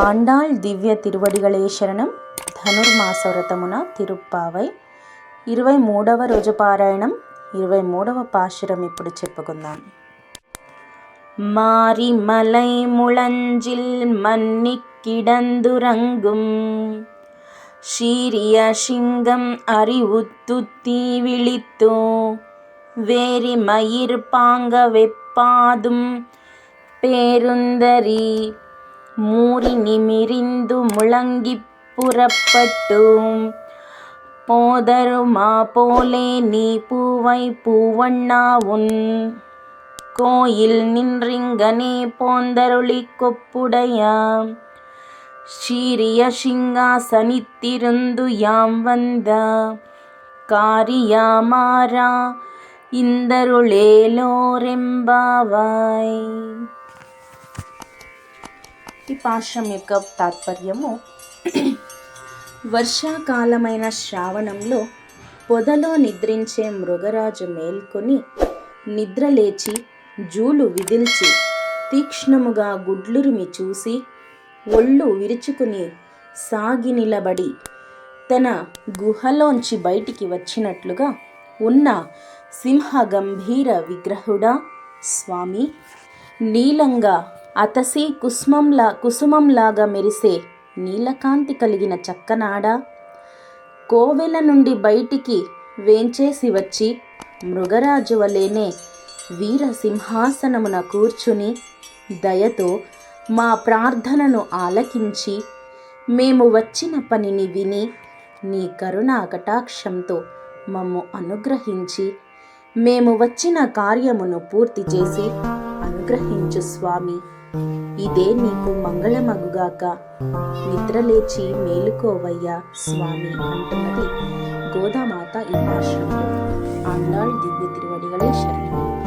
ఆండాళ్ దివ్య తిరువడిగళే శరణం ధనుర్మాస వ్రతమున తిరుప్పావై ఇరవై మూడవ రోజు పారాయణం ఇరవై మూడవ పాశురం ఇప్పుడు చెప్పుకుందాం மாரி மலை முழஞ்சில் மன்னிக்கிடந்துறங்கும் சீரிய சிங்கம் அறிவுத்துத்தி விழித்தோ வேரி மயிர் பாங்க வெப்பாதும் పేరుందరి மூறி நிமிரிந்து முழங்கிப் புறப்பட்டோம். போதருமா போலே நீ பூவை பூவண்ணாவுன் கோயில் நின்றிங்கனே போந்தருளி கொப்புடையாம். ஸ்ரீரிய சிங்காசனித்திருந்து யாம் வந்த காரியாமாரா இந்தருளேலோரெம்பாவாய் పాశం యొక్క తాత్పర్యము వర్షాకాలమైన శ్రావణంలో పొదలో నిద్రించే మృగరాజు మేల్కొని నిద్రలేచి జూలు విదిల్చి తీక్ష్ణముగా గుడ్లురిమి చూసి ఒళ్ళు విరుచుకుని సాగి నిలబడి తన గుహలోంచి బయటికి వచ్చినట్లుగా ఉన్న సింహ గంభీర విగ్రహుడా స్వామి నీలంగా అతసి కుసుమంలా కుసుమంలాగా మెరిసే నీలకాంతి కలిగిన చక్కనాడా? కోవెల నుండి బయటికి వేంచేసి వచ్చి మృగరాజు వలేనే వీర సింహాసనమున కూర్చుని దయతో మా ప్రార్థనను ఆలకించి మేము వచ్చిన పనిని విని నీ కరుణా కటాక్షంతో మమ్ము అనుగ్రహించి మేము వచ్చిన కార్యమును పూర్తి చేసి అనుగ్రహించు స్వామి. ఇదే నీకు మంగళమగుగాక. నిద్రలేచి మేలుకోవయ్యా స్వామి అంటున్నది గోదామాత ఈ భాషలో ఆండాళ్ దివ్య తిరువడిగలే శరణం.